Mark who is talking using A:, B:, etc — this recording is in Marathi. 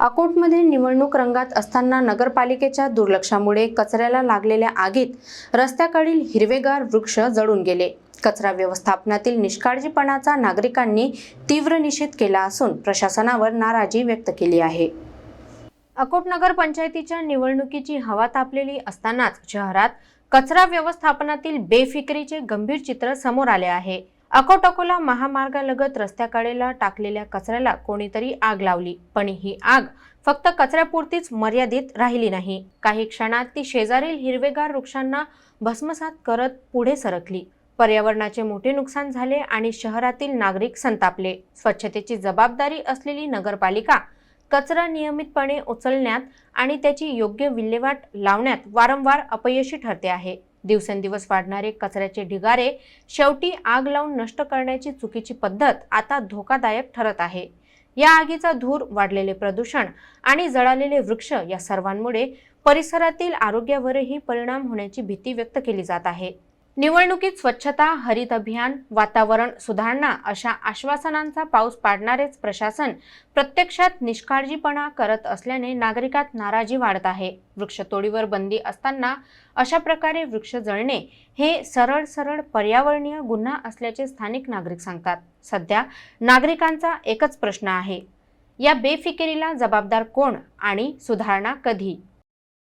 A: अकोटमध्ये निवडणूक रंगात असताना नगरपालिकेच्या दुर्लक्षामुळे कचऱ्याला लागलेल्या आगीत रस्त्याकडील हिरवेगार वृक्ष जळून गेले. कचरा व्यवस्थापनातील निष्काळजीपणाचा नागरिकांनी तीव्र निषेध केला असून प्रशासनावर नाराजी व्यक्त केली आहे. अकोट नगर पंचायतीच्या निवडणुकीची हवा तापलेली असतानाच शहरात कचरा व्यवस्थापनातील बेफिकरीचे गंभीर चित्र समोर आले आहे. अकोटकोला महामार्गालगत रस्त्याकडेला टाकलेल्या कचऱ्याला कोणीतरी आग लावली. पण ही आग फक्त कचऱ्यापुरतीच मर्यादित राहिली नाही. काही क्षणात ती शेजारील हिरवेगार वृक्षांना भस्मसात करत पुढे सरकली. पर्यावरणाचे मोठे नुकसान झाले आणि शहरातील नागरिक संतापले. स्वच्छतेची जबाबदारी असलेली नगरपालिका कचरा नियमितपणे उचलण्यात आणि त्याची योग्य विल्हेवाट लावण्यात वारंवार अपयशी ठरते आहे. दिवसेंदिवस वाढणारे कचऱ्याचे ढिगारे शेवटी आग लावून नष्ट करण्याची चुकीची पद्धत आता धोकादायक ठरत आहे. या आगीचा धूर वाढलेले प्रदूषण आणि जळालेले वृक्ष या सर्वांमुळे परिसरातील आरोग्यावरही परिणाम होण्याची भीती व्यक्त केली जात आहे. निवडणुकीत स्वच्छता हरित अभियान वातावरण सुधारणा अशा आश्वासनांचा पाऊस पाडणारेच प्रशासन प्रत्यक्षात निष्काळजीपणा करत असल्याने नागरिकात नाराजी वाढत आहे. वृक्षतोडीवर बंदी असताना अशा प्रकारे वृक्ष जळणे हे सरळ सरळ पर्यावरणीय गुन्हा असल्याचे स्थानिक नागरिक सांगतात. सध्या नागरिकांचा एकच प्रश्न आहे. या बेफिकिरीला जबाबदार कोण आणि सुधारणा कधी?